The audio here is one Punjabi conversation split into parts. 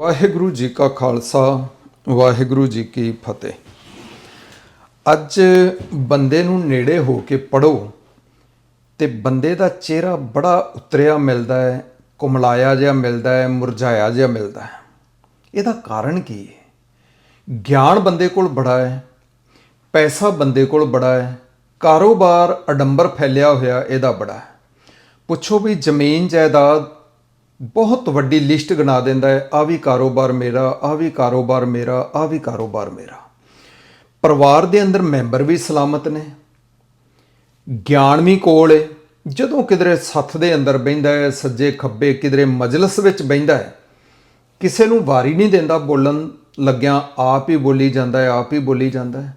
ਵਾਹਿਗੁਰੂ ਜੀ ਕਾ ਖਾਲਸਾ, ਵਾਹਿਗੁਰੂ ਜੀ ਕੀ ਫਤਿਹ। ਅੱਜ ਬੰਦੇ ਨੂੰ ਨੇੜੇ ਹੋ ਕੇ ਪੜੋ ਤੇ ਬੰਦੇ ਦਾ ਚਿਹਰਾ ਬੜਾ ਉਤਰਿਆ ਮਿਲਦਾ ਹੈ, ਕੁਮਲਾਇਆ ਜਿਹਾ ਮਿਲਦਾ ਹੈ, ਮੁਰਝਾਇਆ ਜਿਹਾ ਮਿਲਦਾ ਹੈ। ਇਹਦਾ ਕਾਰਨ ਕੀ ਹੈ? ਗਿਆਨ ਬੰਦੇ ਕੋਲ ਬੜਾ ਹੈ, ਪੈਸਾ ਬੰਦੇ ਕੋਲ ਬੜਾ ਹੈ, ਕਾਰੋਬਾਰ ਅਡੰਬਰ ਫੈਲਿਆ ਹੋਇਆ ਇਹਦਾ ਬੜਾ ਹੈ। ਪੁੱਛੋ ਵੀ ਜ਼ਮੀਨ ਜਾਇਦਾਦ ਬਹੁਤ ਵੱਡੀ ਲਿਸਟ ਗਣਾ ਦਿੰਦਾ ਹੈ ਆ ਵੀ ਕਾਰੋਬਾਰ ਮੇਰਾ ਆ ਵੀ ਕਾਰੋਬਾਰ ਮੇਰਾ ਆ ਵੀ ਕਾਰੋਬਾਰ ਮੇਰਾ। ਪਰਿਵਾਰ ਦੇ ਅੰਦਰ ਮੈਂਬਰ ਵੀ ਸਲਾਮਤ ਨੇ। ਗਿਆਨ ਵੀ ਕੋਲ ਹੈ, ਜਦੋਂ ਕਿਧਰੇ ਸੱਥ ਦੇ ਅੰਦਰ ਬਹਿੰਦਾ ਹੈ, ਸੱਜੇ ਖੱਬੇ ਕਿਧਰੇ ਮਜਲਿਸ ਵਿੱਚ ਬਹਿੰਦਾ ਹੈ, ਕਿਸੇ ਨੂੰ ਵਾਰੀ ਨਹੀਂ ਦਿੰਦਾ ਬੋਲਣ ਲੱਗਿਆ, ਆਪ ਹੀ ਬੋਲੀ ਜਾਂਦਾ ਹੈ, ਆਪ ਹੀ ਬੋਲੀ ਜਾਂਦਾ ਹੈ।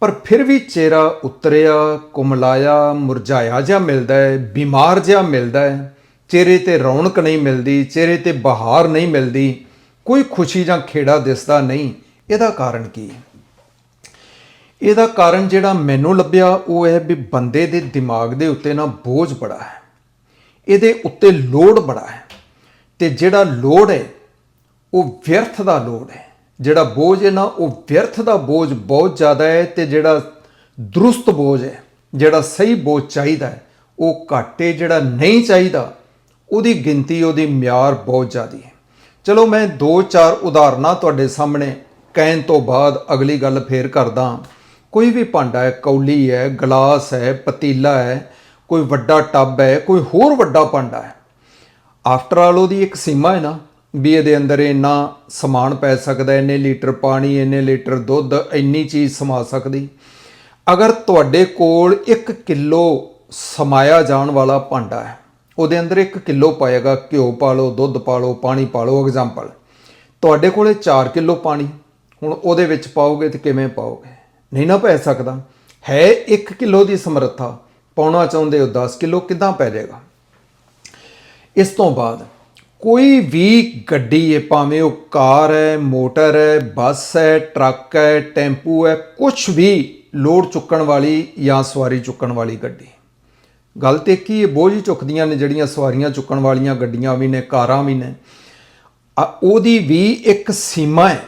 ਪਰ ਫਿਰ ਵੀ ਚਿਹਰਾ ਉਤਰਿਆ, ਕੁਮਲਾਇਆ, ਮੁਰਝਾਇਆ ਜਿਹਾ ਮਿਲਦਾ ਹੈ, ਬਿਮਾਰ ਜਿਹਾ ਮਿਲਦਾ ਹੈ। ਚਿਹਰੇ ਤੇ ਰੌਣਕ ਨਹੀਂ ਮਿਲਦੀ, ਚਿਹਰੇ ਤੇ ਬਹਾਰ ਨਹੀਂ ਮਿਲਦੀ, ਕੋਈ ਖੁਸ਼ੀ ਜਾਂ ਖੇੜਾ ਦਿਸਦਾ ਨਹੀਂ। ਇਹਦਾ ਕਾਰਨ ਕੀ? ਹੈ ਇਹਦਾ ਕਾਰਨ ਜਿਹੜਾ ਮੈਨੂੰ ਲੱਭਿਆ, ਉਹ ਹੈ ਵੀ ਬੰਦੇ ਦੇ ਦਿਮਾਗ ਦੇ ਉੱਤੇ ਨਾ ਬੋਝ ਬੜਾ ਹੈ। ਇਹਦੇ ਉੱਤੇ ਲੋਡ ਬੜਾ ਹੈ। ਤੇ ਜਿਹੜਾ ਲੋਡ ਹੈ, ਉਹ ਵਿਅਰਥ ਦਾ ਲੋਡ ਹੈ। ਜਿਹੜਾ ਬੋਝ ਹੈ ਨਾ, ਉਹ ਵਿਅਰਥ ਦਾ ਬੋਝ ਬਹੁਤ ਜ਼ਿਆਦਾ ਹੈ ਤੇ ਜਿਹੜਾ ਦਰੁਸਤ ਬੋਝ ਹੈ, ਜਿਹੜਾ ਸਹੀ ਬੋਝ ਚਾਹੀਦਾ ਹੈ, ਉਹ ਘਾਟੇ ਜਿਹੜਾ ਨਹੀਂ ਚਾਹੀਦਾ ਉਹਦੀ ਗਿਣਤੀ, ਉਹਦੀ ਮਿਆਰ ਬਹੁਤ ਜ਼ਿਆਦੀ ਹੈ। ਚਲੋ ਮੈਂ ਦੋ ਚਾਰ ਉਦਾਹਰਨਾਂ ਤੁਹਾਡੇ ਸਾਹਮਣੇ ਕਹਿਣ ਤੋਂ ਬਾਅਦ ਅਗਲੀ ਗੱਲ ਫੇਰ ਕਰਦਾ ਕੋਈ ਵੀ ਭਾਂਡਾ ਹੈ, ਕੌਲੀ ਹੈ, ਗਲਾਸ ਹੈ, ਪਤੀਲਾ ਹੈ, ਕੋਈ ਵੱਡਾ ਟੱਬ ਹੈ, ਕੋਈ ਹੋਰ ਵੱਡਾ ਭਾਂਡਾ ਹੈ। ਆਫਟਰ ਆਲ ਉਹਦੀ ਇੱਕ ਸੀਮਾ ਹੈ ਨਾ, ਵੀ ਇਹਦੇ ਅੰਦਰ ਇੰਨਾ ਸਮਾਨ ਪੈ ਸਕਦਾ, ਇੰਨੇ ਲੀਟਰ ਪਾਣੀ, ਇੰਨੇ ਲੀਟਰ ਦੁੱਧ, ਇੰਨੀ ਚੀਜ਼ ਸਮਾ ਸਕਦੀ। ਅਗਰ ਤੁਹਾਡੇ ਕੋਲ 1 ਕਿਲੋ ਸਮਾਇਆ ਜਾਣ ਵਾਲਾ ਭਾਂਡਾ ਹੈ ਉਹਦੇ ਅੰਦਰ 1 ਕਿਲੋ ਪਾਏਗਾ, ਘਿਓ ਪਾ ਲਓ ਦੁੱਧ ਪਾ ਲਓ ਪਾਣੀ ਪਾ ਲਓ ਐਗਜ਼ਾਮਪਲ ਤੁਹਾਡੇ ਕੋਲੇ 4 ਕਿਲੋ ਪਾਣੀ, ਹੁਣ ਉਹਦੇ ਵਿੱਚ ਪਾਓਗੇ ਤੇ ਕਿਵੇਂ ਪਾਓਗੇ? ਨਹੀਂ ਨਾ ਪੈ ਸਕਦਾ। ਹੈ 1 ਕਿਲੋ ਦੀ ਸਮਰੱਥਾ, ਪਾਉਣਾ ਚਾਹੁੰਦੇ ਹੋ 10 ਕਿਲੋ, ਕਿਦਾਂ ਪੈ ਜਾਏਗਾ? ਇਸ ਤੋਂ ਬਾਅਦ, ਕੋਈ ਵੀ ਗੱਡੀ ਹੈ, ਭਾਵੇਂ ਉਹ ਕਾਰ ਹੈ, ਮੋਟਰ ਹੈ, ਬੱਸ ਹੈ, ਟਰੱਕ ਹੈ, ਟੈਂਪੂ ਹੈ ਕੁਝ ਵੀ ਲੋਡ ਚੁੱਕਣ ਵਾਲੀ ਜਾਂ ਸਵਾਰੀ ਚੁੱਕਣ ਵਾਲੀ ਗੱਡੀ ਗੱਲ ਤੇ ਕੀ ਇਹ ਬੋਝ ਹੀ ਚੁੱਕਦੀਆਂ ਨੇ ਜਿਹੜੀਆਂ ਸਵਾਰੀਆਂ ਚੁੱਕਣ ਵਾਲੀਆਂ ਗੱਡੀਆਂ ਵੀ ਨੇ, ਕਾਰਾਂ ਵੀ ਨੇ। ਆ, ਉਹਦੀ ਵੀ ਇੱਕ ਸੀਮਾ ਹੈ।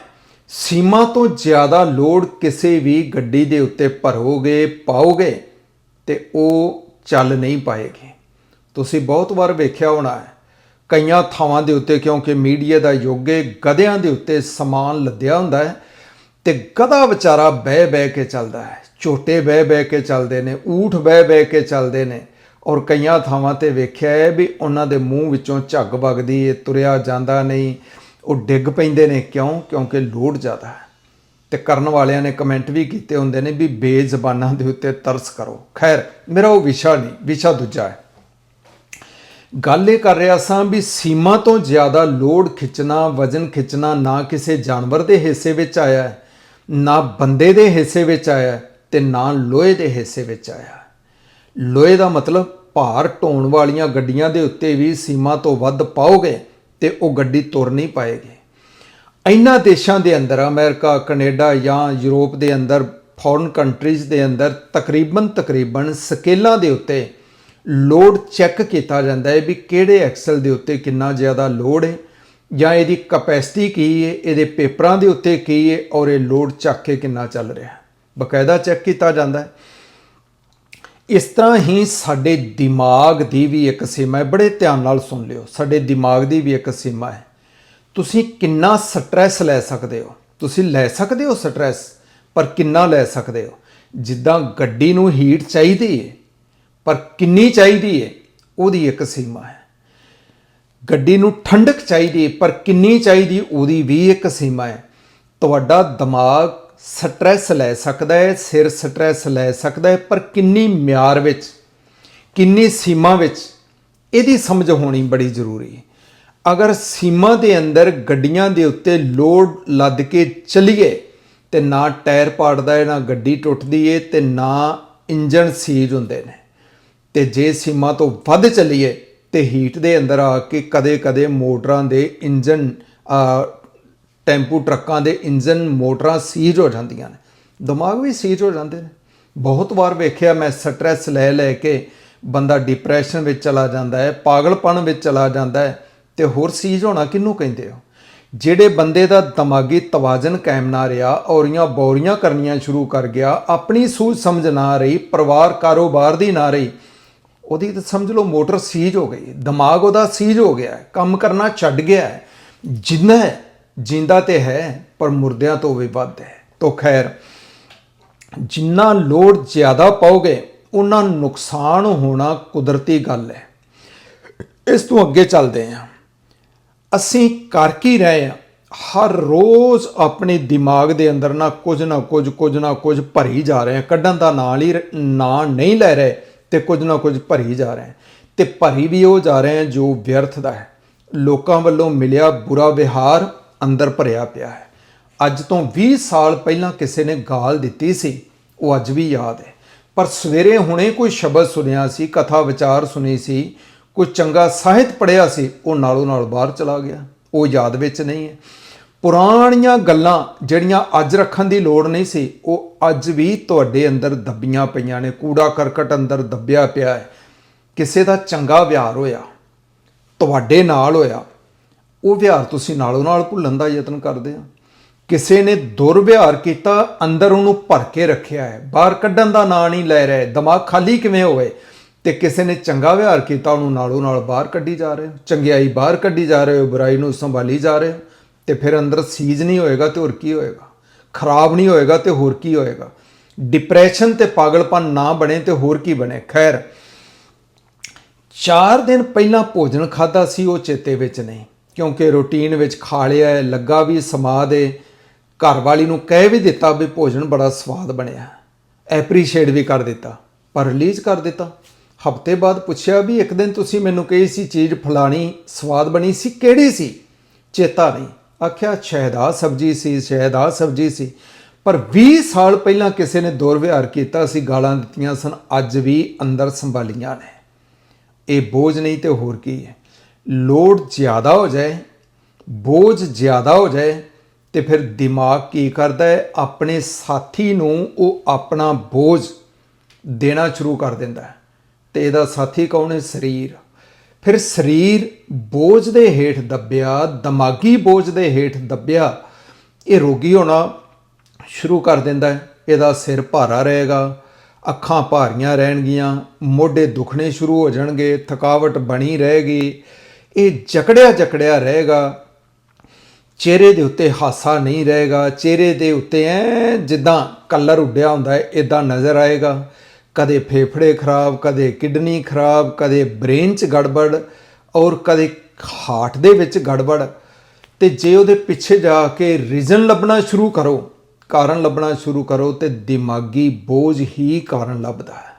ਸੀਮਾ ਤੋਂ ਜ਼ਿਆਦਾ ਲੋਡ ਕਿਸੇ ਵੀ ਗੱਡੀ ਦੇ ਉੱਤੇ ਭਰੋਗੇ, ਪਾਓਗੇ ਤੇ ਉਹ ਚੱਲ ਨਹੀਂ ਪਾਏਗੀ। ਤੁਸੀਂ ਬਹੁਤ ਵਾਰ ਵੇਖਿਆ ਹੋਣਾ ਹੈ, ਕਈਆਂ ਥਾਵਾਂ ਦੇ ਉੱਤੇ, ਕਿਉਂਕਿ ਮੀਡੀਆ ਦਾ ਯੁੱਗ ਹੈ ਗਧਿਆਂ ਦੇ ਉੱਤੇ ਸਮਾਨ ਲੱਦਿਆ ਹੁੰਦਾ ਹੈ ਤੇ ਗਧਾ ਵਿਚਾਰਾ ਬਹਿ ਬਹਿ ਕੇ ਚੱਲਦਾ ਹੈ। ਝੋਟੇ ਬਹਿ ਬਹਿ ਕੇ ਚੱਲਦੇ ਨੇ, ਊਠ ਬਹਿ ਬਹਿ ਕੇ ਚੱਲਦੇ ਨੇ। ਔਰ ਕਈਆਂ ਥਾਵਾਂ ਤੇ ਵੇਖਿਆ ਹੈ ਵੀ ਉਹਨਾਂ ਦੇ ਮੂੰਹ ਵਿੱਚੋਂ ਝੱਗ ਵਗਦੀ ਹੈ ਤੁਰਿਆ ਜਾਂਦਾ ਨਹੀਂ। ਉਹ ਡਿੱਗ ਪੈਂਦੇ ਨੇ ਕਿਉਂ? ਕਿਉਂਕਿ ਲੋਡ ਜ਼ਿਆਦਾ ਹੈ। ਤੇ ਕਰਨ ਵਾਲਿਆਂ ਨੇ ਕਮੈਂਟ ਵੀ ਕੀਤੇ ਹੁੰਦੇ ਨੇ ਵੀ ਬੇਜ਼ਬਾਨਾਂ ਦੇ ਉੱਤੇ ਤਰਸ ਕਰੋ। ਖੈਰ ਮੇਰਾ ਉਹ ਵਿਸ਼ਾ ਨਹੀਂ ਵਿਸ਼ਾ ਦੂਜਾ ਹੈ। ਗੱਲ ਇਹ ਕਰ ਰਿਹਾ ਸਾਂ ਵੀ ਸੀਮਾ ਤੋਂ ਜ਼ਿਆਦਾ ਲੋਡ ਖਿੱਚਣਾ ਵਜ਼ਨ ਖਿੱਚਣਾ ਨਾ ਕਿਸੇ ਜਾਨਵਰ ਦੇ ਹਿੱਸੇ ਵਿੱਚ ਆਇਆ ਨਾ ਬੰਦੇ ਦੇ ਹਿੱਸੇ ਵਿੱਚ ਆਇਆ ਹੈ, ਤੇ ਨਾ ਲੋਹੇ ਦੇ ਹਿੱਸੇ ਵਿੱਚ ਆਇਆ ਲੋਹੇ ਦਾ ਮਤਲਬ ਭਾਰ ਢੋਣ ਵਾਲੀਆਂ ਗੱਡੀਆਂ ਦੇ ਉੱਤੇ ਵੀ ਸੀਮਾ ਤੋਂ ਵੱਧ ਪਾਓਗੇ ਤੇ ਉਹ ਗੱਡੀ ਤੁਰ ਨਹੀਂ ਪਾਏਗੀ। ਇਨ੍ਹਾਂ ਦੇਸ਼ਾਂ ਦੇ ਅੰਦਰ, ਅਮਰੀਕਾ, ਕੈਨੇਡਾ ਜਾਂ ਯੂਰਪ ਦੇ ਅੰਦਰ ਫੋਰਨ ਕੰਟਰੀਜ਼ ਦੇ ਅੰਦਰ ਤਕਰੀਬਨ ਤਕਰੀਬਨ ਸਕੇਲਾਂ ਦੇ ਉੱਤੇ ਲੋਡ ਚੈੱਕ ਕੀਤਾ ਜਾਂਦਾ ਹੈ ਵੀ ਕਿਹੜੇ ਐਕਸਲ ਦੇ ਉੱਤੇ ਕਿੰਨਾ ਜ਼ਿਆਦਾ ਲੋਡ ਹੈ ਜਾਂ ਇਹਦੀ ਕਪੈਸਿਟੀ ਕੀ ਹੈ, ਇਹਦੇ ਪੇਪਰਾਂ ਦੇ ਉੱਤੇ ਕੀ ਹੈ ਔਰ ਇਹ ਲੋਡ ਚੱਕ ਕੇ ਕਿੰਨਾ ਚੱਲ ਰਿਹਾ ਬਕਾਇਦਾ ਚੈੱਕ ਕੀਤਾ ਜਾਂਦਾ ਹੈ। ਇਸ ਤਰ੍ਹਾਂ ਹੀ ਸਾਡੇ ਦਿਮਾਗ ਦੀ ਵੀ ਇੱਕ ਸੀਮਾ ਹੈ। ਬੜੇ ਧਿਆਨ ਨਾਲ ਸੁਣ ਲਿਓ। ਸਾਡੇ ਦਿਮਾਗ ਦੀ ਵੀ ਇੱਕ ਸੀਮਾ ਹੈ। ਤੁਸੀਂ ਕਿੰਨਾ ਸਟ੍ਰੈਸ ਲੈ ਸਕਦੇ ਹੋ? ਤੁਸੀਂ ਲੈ ਸਕਦੇ ਹੋ ਸਟ੍ਰੈਸ? ਪਰ ਕਿੰਨਾ ਲੈ ਸਕਦੇ ਹੋ? ਜਿੱਦਾਂ ਗੱਡੀ ਨੂੰ ਹੀਟ ਚਾਹੀਦੀ ਹੈ ਪਰ ਕਿੰਨੀ ਚਾਹੀਦੀ ਹੈ ਉਹਦੀ ਇੱਕ ਸੀਮਾ ਹੈ। ਗੱਡੀ ਨੂੰ ਠੰਡਕ ਚਾਹੀਦੀ ਹੈ ਪਰ ਕਿੰਨੀ ਚਾਹੀਦੀ ਉਹਦੀ ਵੀ ਇੱਕ ਸੀਮਾ ਹੈ। ਤੁਹਾਡਾ ਦਿਮਾਗ ਸਟ੍ਰੈਸ ਲੈ ਸਕਦਾ ਹੈ, ਸਿਰ ਸਟ੍ਰੈਸ ਲੈ ਸਕਦਾ ਹੈ, ਪਰ ਕਿੰਨੀ ਮਿਆਰ ਵਿੱਚ, ਕਿੰਨੀ ਸੀਮਾ ਵਿੱਚ ਇਹਦੀ ਸਮਝ ਹੋਣੀ ਬੜੀ ਜ਼ਰੂਰੀ ਹੈ। ਅਗਰ ਸੀਮਾ ਦੇ ਅੰਦਰ ਗੱਡੀਆਂ ਦੇ ਉੱਤੇ ਲੋਡ ਲੱਦ ਕੇ ਚਲੀਏ, ਤੇ ਨਾ ਟਾਇਰ ਪਾੜਦਾ ਹੈ, ਨਾ ਗੱਡੀ ਟੁੱਟਦੀ ਹੈ ਤੇ ਨਾ ਇੰਜਨ ਸੀਜ ਹੁੰਦੇ ਨੇ, ਤੇ ਜੇ ਸੀਮਾ ਤੋਂ ਵੱਧ ਚੱਲੀਏ, ਤੇ ਹੀਟ ਦੇ ਅੰਦਰ ਆ ਕੇ ਕਦੇ-ਕਦੇ ਮੋਟਰਾਂ ਦੇ ਇੰਜਨ ਟੈਂਪੂ ਟਰੱਕਾਂ ਦੇ ਇੰਜਨ ਮੋਟਰਾਂ ਸੀਜ ਹੋ ਜਾਂਦੀਆਂ ਨੇ। ਦਿਮਾਗ ਵੀ ਸੀਜ ਹੋ ਜਾਂਦੇ ਨੇ। ਬਹੁਤ ਵਾਰ ਵੇਖਿਆ ਮੈਂ ਸਟ੍ਰੈਸ ਲੈ ਲੈ ਕੇ ਬੰਦਾ ਡਿਪਰੈਸ਼ਨ ਵਿੱਚ ਚਲਾ ਜਾਂਦਾ ਹੈ, ਪਾਗਲਪਣ ਵਿੱਚ ਚਲਾ ਜਾਂਦਾ ਹੈ ਤੇ ਹੋਰ ਸੀਜ ਹੋਣਾ ਕਿਹਨੂੰ ਕਹਿੰਦੇ ਹੋ? ਜਿਹੜੇ ਬੰਦੇ ਦਾ ਦਿਮਾਗੀ ਤਵਾਜ਼ਨ ਕਾਇਮ ਨਾ ਰਿਹਾ, ਔਰੀਆਂ ਬੌਰੀਆਂ ਕਰਨੀਆਂ ਸ਼ੁਰੂ ਕਰ ਗਿਆ, ਆਪਣੀ ਸੂਝ ਸਮਝ ਨਾ ਰਹੀ, ਪਰਿਵਾਰ ਕਾਰੋਬਾਰ ਦੀ ਨਾ ਰਹੀ, ਉਹਦੀ ਤਾਂ ਸਮਝ ਲਓ ਮੋਟਰ ਸੀਜ ਹੋ ਗਈ, ਦਿਮਾਗ ਉਹਦਾ ਸੀਜ ਹੋ ਗਿਆ ਕੰਮ ਕਰਨਾ ਛੱਡ ਗਿਆ ਜਿੰਨਾ ਜਿੰਦਾ ਤੇ ਹੈ, ਪਰ ਮੁਰਦਿਆਂ ਤੋਂ ਵੀ ਵੱਧ ਹੈ। ਤੋ ਖੈਰ, ਜਿੰਨਾ ਲੋੜ ਜ਼ਿਆਦਾ ਪਾਓਗੇ ਉਹਨਾਂ ਨੁਕਸਾਨ ਹੋਣਾ ਕੁਦਰਤੀ ਗੱਲ ਹੈ। ਇਸ ਤੋਂ ਅੱਗੇ ਚੱਲਦੇ ਹਾਂ। ਅਸੀਂ ਕਰ ਕੀ ਰਹੇ ਹਾਂ? ਹਰ ਰੋਜ਼ ਆਪਣੇ ਦਿਮਾਗ ਦੇ ਅੰਦਰ ਨਾ ਕੁਝ ਨਾ ਕੁਝ ਕੁਝ ਨਾ ਕੁਝ ਭਰੀ ਜਾ ਰਹੇ ਹਾਂ। ਕੱਢਣ ਦਾ ਨਾਂ ਹੀ ਨਾਂ ਨਹੀਂ ਲੈ ਰਹੇ ਤੇ ਕੁਝ ਨਾ ਕੁਝ ਭਰੀ ਜਾ ਰਹੇ ਹਾਂ। ਤੇ ਭਰੀ ਵੀ ਉਹ ਜਾ ਰਹੇ ਹਾਂ ਜੋ ਵਿਅਰਥ ਦਾ ਹੈ। ਲੋਕਾਂ ਵੱਲੋਂ ਮਿਲਿਆ ਬੁਰਾ ਵਿਹਾਰ ਅੰਦਰ ਭਰਿਆ ਪਿਆ ਹੈ। ਅੱਜ ਤੋਂ 20 ਸਾਲ ਪਹਿਲਾਂ ਕਿਸੇ ਨੇ ਗਾਲ ਦਿੱਤੀ ਸੀ, ਉਹ ਅੱਜ ਵੀ ਯਾਦ ਹੈ। ਪਰ ਸਵੇਰੇ ਹੁਣੇ ਕੋਈ ਸ਼ਬਦ ਸੁਣਿਆ ਸੀ, ਕਥਾ ਵਿਚਾਰ ਸੁਣੀ ਸੀ, ਕੋਈ ਚੰਗਾ ਸਾਹਿਤ ਪੜਿਆ ਸੀ, ਉਹ ਨਾਲੋਂ ਨਾਲ ਬਾਹਰ ਚਲਾ ਗਿਆ। ਉਹ ਯਾਦ ਵਿੱਚ ਨਹੀਂ ਹੈ। ਪੁਰਾਣੀਆਂ ਗੱਲਾਂ ਜਿਹੜੀਆਂ ਅੱਜ ਰੱਖਣ ਦੀ ਲੋੜ ਨਹੀਂ ਸੀ, ਉਹ ਅੱਜ ਵੀ ਤੁਹਾਡੇ ਅੰਦਰ ਦੱਬੀਆਂ ਪਈਆਂ ਨੇ। ਕੂੜਾ ਕਰਕਟ ਅੰਦਰ ਦੱਬਿਆ ਪਿਆ ਹੈ। ਕਿਸੇ ਦਾ ਚੰਗਾ ਵਿਹਾਰ ਹੋਇਆ, ਤੁਹਾਡੇ ਨਾਲ ਹੋਇਆ ਉਹ ਵਿਹਾਰ ਤੁਸੀਂ ਨਾਲੋਂ ਨਾਲ ਭੁੱਲਣ ਦਾ ਯਤਨ ਕਰਦੇ ਹੋ ਕਿਸੇ ਨੇ ਦੁਰਵਿਹਾਰ ਕੀਤਾ, ਅੰਦਰ ਉਹਨੂੰ ਭਰ ਕੇ ਰੱਖਿਆ ਹੈ। ਬਾਹਰ ਕੱਢਣ ਦਾ ਨਾਂ ਨਹੀਂ ਲੈ ਰਿਹਾ, ਦਿਮਾਗ ਖਾਲੀ ਕਿਵੇਂ ਹੋਵੇ? ਤੇ ਕਿਸੇ ਨੇ ਚੰਗਾ ਵਿਹਾਰ ਕੀਤਾ, ਉਹਨੂੰ ਨਾਲੋਂ ਨਾਲ ਬਾਹਰ ਕੱਢੀ ਜਾ ਰਹੇ ਹੋ। ਚੰਗਿਆਈ ਬਾਹਰ ਕੱਢੀ ਜਾ ਰਹੇ ਹੋ, ਬੁਰਾਈ ਨੂੰ ਸੰਭਾਲੀ ਜਾ ਰਹੇ ਹੋ। ਤੇ ਫਿਰ ਅੰਦਰ ਸੀਜ ਨਹੀਂ ਹੋਏਗਾ ਤੇ ਹੋਰ ਕੀ ਹੋਏਗਾ? ਖਰਾਬ ਨਹੀਂ ਹੋਏਗਾ ਤੇ ਹੋਰ ਕੀ ਹੋਏਗਾ? ਡਿਪਰੈਸ਼ਨ ਤੇ ਪਾਗਲਪਨ ਨਾ ਬਣੇ ਤੇ ਹੋਰ ਕੀ ਬਣੇ? ਖੈਰ, ਚਾਰ ਦਿਨ ਪਹਿਲਾਂ ਭੋਜਨ ਖਾਦਾ ਸੀ, ਉਹ ਚੇਤੇ ਵਿੱਚ ਨਹੀਂ। ਕਿਉਂਕਿ ਰੂਟੀਨ ਵਿੱਚ ਖਾ ਲਿਆ ਹੈ, ਲੱਗਾ ਵੀ ਸਮਾ ਦੇ ਘਰ ਵਾਲੀ ਨੂੰ ਕਹਿ ਵੀ ਦਿੱਤਾ ਵੀ ਭੋਜਨ ਬੜਾ ਸਵਾਦ ਬਣਿਆ। ਐਪਰੀਸ਼ੀਏਟ ਵੀ ਕਰ ਦਿੱਤਾ ਪਰ ਰਿਲੀਜ਼ ਕਰ ਦਿੱਤਾ। ਹਫ਼ਤੇ ਬਾਅਦ ਪੁੱਛਿਆ ਵੀ ਇੱਕ ਦਿਨ ਤੁਸੀਂ ਮੈਨੂੰ ਕਹੀ ਸੀ ਚੀਜ਼ ਫਲਾਣੀ ਸਵਾਦ ਬਣੀ ਸੀ ਕਿਹੜੀ ਸੀ? ਚੇਤਾ ਨਹੀਂ। ਆਖਿਆ ਸ਼ਾਇਦ ਸ਼ਹਿਦਾ ਸਬਜੀ ਸੀ ਸ਼ਾਇਦ ਸ਼ਹਿਦਾ ਸਬਜੀ ਸੀ। ਪਰ 20 ਸਾਲ ਪਹਿਲਾਂ ਕਿਸੇ ਨੇ ਦੁਰਵਿਹਾਰ ਕੀਤਾ ਸੀ ਗਾਲਾਂ ਦਿੱਤੀਆਂ ਸਨ ਅੱਜ ਵੀ ਅੰਦਰ ਸੰਭਾਲੀਆਂ ਨੇ। ਇਹ ਬੋਝ ਨਹੀਂ ਤੇ ਹੋਰ ਕੀ ਹੈ। ਲੋਡ ਜ਼ਿਆਦਾ ਹੋ ਜਾਏ, ਬੋਝ ਜ਼ਿਆਦਾ ਹੋ ਜਾਏ, ਤੇ ਫਿਰ ਦਿਮਾਗ ਕੀ ਕਰਦਾ ਹੈ? ਆਪਣੇ ਸਾਥੀ ਨੂੰ ਉਹ ਆਪਣਾ ਬੋਝ ਦੇਣਾ ਸ਼ੁਰੂ ਕਰ ਦਿੰਦਾ ਹੈ। ਤੇ ਇਹਦਾ ਸਾਥੀ ਕੌਣ ਹੈ? ਸਰੀਰ। ਫਿਰ ਸਰੀਰ ਬੋਝ ਦੇ ਹੇਠ ਦੱਬਿਆ, ਦਿਮਾਗੀ ਬੋਝ ਦੇ ਹੇਠ ਦੱਬਿਆ, ਇਹ ਰੋਗੀ ਹੋਣਾ ਸ਼ੁਰੂ ਕਰ ਦਿੰਦਾ ਹੈ। ਇਹਦਾ ਸਿਰ ਭਾਰਾ ਰਹੇਗਾ, ਅੱਖਾਂ ਭਾਰੀਆਂ ਰਹਿਣਗੀਆਂ, ਮੋਢੇ ਦੁਖਣੇ ਸ਼ੁਰੂ ਹੋ ਜਾਣਗੇ, ਥਕਾਵਟ ਬਣੀ ਰਹੇਗੀ ਇਹ ਜਕੜਿਆ ਜਕੜਿਆ ਰਹੇਗਾ। ਚਿਹਰੇ ਦੇ ਉੱਤੇ ਹਾਸਾ ਨਹੀਂ ਰਹੇਗਾ। ਚਿਹਰੇ ਦੇ ਉੱਤੇ ਐ ਜਿੱਦਾਂ ਕਲਰ ਉੱਡਿਆ ਹੁੰਦਾ ਹੈ ਇਦਾਂ ਨਜ਼ਰ ਆਏਗਾ। ਕਦੇ ਫੇਫੜੇ ਖਰਾਬ, ਕਦੇ ਕਿਡਨੀ ਖਰਾਬ, ਕਦੇ ਬ੍ਰੇਨ 'ਚ ਗੜਬੜ ਔਰ ਕਦੇ ਹਾਰਟ ਦੇ ਵਿੱਚ ਗੜਬੜ। ਤੇ ਜੇ ਉਹਦੇ ਪਿੱਛੇ ਜਾ ਕੇ ਰੀਜ਼ਨ ਲੱਭਣਾ ਸ਼ੁਰੂ ਕਰੋ, ਕਾਰਨ ਲੱਭਣਾ ਸ਼ੁਰੂ ਕਰੋ ਤੇ ਦਿਮਾਗੀ ਬੋਝ ਹੀ ਕਾਰਨ ਲੱਭਦਾ ਹੈ।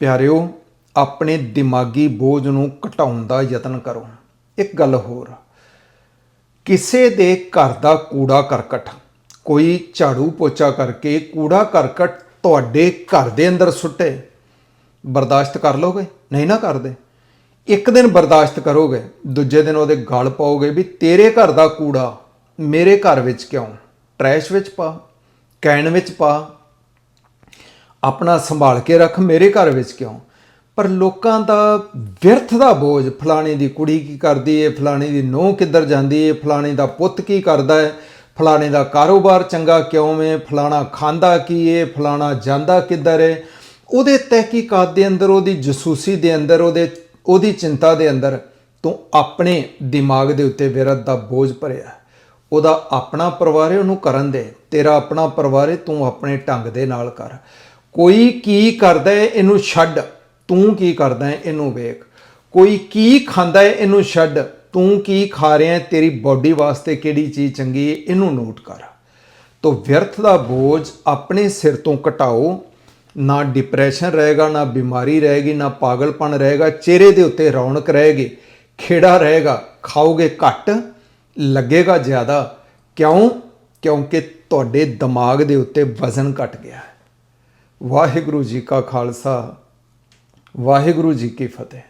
ਪਿਆਰਿਓ ਆਪਣੇ ਦਿਮਾਗੀ ਬੋਝ ਨੂੰ ਘਟਾਉਣ ਦਾ ਯਤਨ ਕਰੋ। ਇੱਕ ਗੱਲ ਹੋਰ। ਕਿਸੇ ਦੇ ਘਰ ਦਾ ਕੂੜਾ ਕਰਕਟ, ਕੋਈ ਝਾੜੂ ਪੋਚਾ ਕਰਕੇ ਕੂੜਾ ਕਰਕਟ ਤੁਹਾਡੇ ਘਰ ਦੇ ਅੰਦਰ ਸੁੱਟੇ, ਬਰਦਾਸ਼ਤ ਕਰ ਲੋਗੇ ਨਹੀਂ ਨਾ ਕਰਦੇ। ਇੱਕ ਦਿਨ ਬਰਦਾਸ਼ਤ ਕਰੋਗੇ, ਦੂਜੇ ਦਿਨ ਉਹਦੇ ਗਲ ਪਾਓਗੇ ਵੀ ਤੇਰੇ ਘਰ ਦਾ ਕੂੜਾ ਮੇਰੇ ਘਰ ਵਿੱਚ ਕਿਉਂ? ਟਰੈਸ਼ ਵਿੱਚ ਪਾ, ਕੈਨ ਵਿੱਚ ਪਾ, ਆਪਣਾ ਸੰਭਾਲ ਕੇ ਰੱਖ ਮੇਰੇ ਘਰ ਵਿੱਚ ਕਿਉਂ? ਪਰ ਲੋਕਾਂ ਦਾ ਵਿਅਰਥ ਦਾ ਬੋਝ, ਫਲਾਣੇ ਦੀ ਕੁੜੀ ਕੀ ਕਰਦੀ ਏ, ਫਲਾਣੇ ਦੀ ਨੂੰਹ ਕਿੱਧਰ ਜਾਂਦੀ ਏ, ਫਲਾਣੇ ਦਾ ਪੁੱਤ ਕੀ ਕਰਦਾ ਹੈ ਫਲਾਣੇ ਦਾ ਕਾਰੋਬਾਰ ਚੰਗਾ ਕਿਉਂ ਏ ਫਲਾਣਾ ਖਾਂਦਾ ਕੀ ਏ, ਫਲਾਣਾ ਜਾਂਦਾ ਕਿੱਧਰ ਏ। ਉਹਦੇ ਤਹਿਕੀਕਾਤ ਦੇ ਅੰਦਰ, ਉਹਦੀ ਜਸੂਸੀ ਦੇ ਅੰਦਰ, ਉਹਦੇ, ਉਹਦੀ ਚਿੰਤਾ ਦੇ ਅੰਦਰ ਤੂੰ ਆਪਣੇ ਦਿਮਾਗ ਦੇ ਉੱਤੇ ਵਿਰਤ ਦਾ ਬੋਝ ਭਰਿਆ। ਉਹਦਾ ਆਪਣਾ ਪਰਿਵਾਰ ਹੈ ਉਹਨੂੰ ਕਰਨ ਦੇ। ਤੇਰਾ ਆਪਣਾ ਪਰਿਵਾਰ ਹੈ ਤੂੰ ਆਪਣੇ ਢੰਗ ਦੇ ਨਾਲ ਕਰ। ਕੋਈ ਕੀ ਕਰਦਾ ਹੈ ਇਹਨੂੰ ਛੱਡ। ਤੂੰ ਕੀ ਕਰਦਾ ਹੈ? ਇਹਨੂੰ ਵੇਖ। ਕੋਈ ਕੀ ਖਾਂਦਾ ਹੈ? ਇਹਨੂੰ ਛੱਡ। ਤੂੰ ਕੀ ਖਾ ਰਿਹਾ ਹੈ? ਤੇਰੀ ਬਾਡੀ ਵਾਸਤੇ ਕਿਹੜੀ ਚੀਜ਼ ਚੰਗੀ ਹੈ? ਇਹਨੂੰ ਨੋਟ ਕਰ। ਤੋ ਵਿਅਰਥ ਦਾ ਬੋਝ ਆਪਣੇ ਸਿਰ ਤੋਂ ਘਟਾਓ। ਨਾ ਡਿਪਰੈਸ਼ਨ ਰਹੇਗਾ, ਨਾ ਬਿਮਾਰੀ ਰਹੇਗੀ, ਨਾ ਪਾਗਲਪਣ ਰਹੇਗਾ। ਚਿਹਰੇ ਦੇ ਉੱਤੇ ਰੌਣਕ ਰਹੇਗੀ। ਖੇੜਾ ਰਹੇਗਾ। ਖਾਓਗੇ ਘੱਟ, ਲੱਗੇਗਾ ਜ਼ਿਆਦਾ। ਕਿਉਂ? ਕਿਉਂਕਿ ਤੁਹਾਡੇ ਦਿਮਾਗ ਦੇ ਉੱਤੇ ਵਜ਼ਨ ਘਟ ਗਿਆ ਹੈ। ਵਾਹਿਗੁਰੂ ਜੀ ਕਾ ਖਾਲਸਾ। ਵਾਹਿਗੁਰੂ ਜੀ ਕੀ ਫਤਿਹ।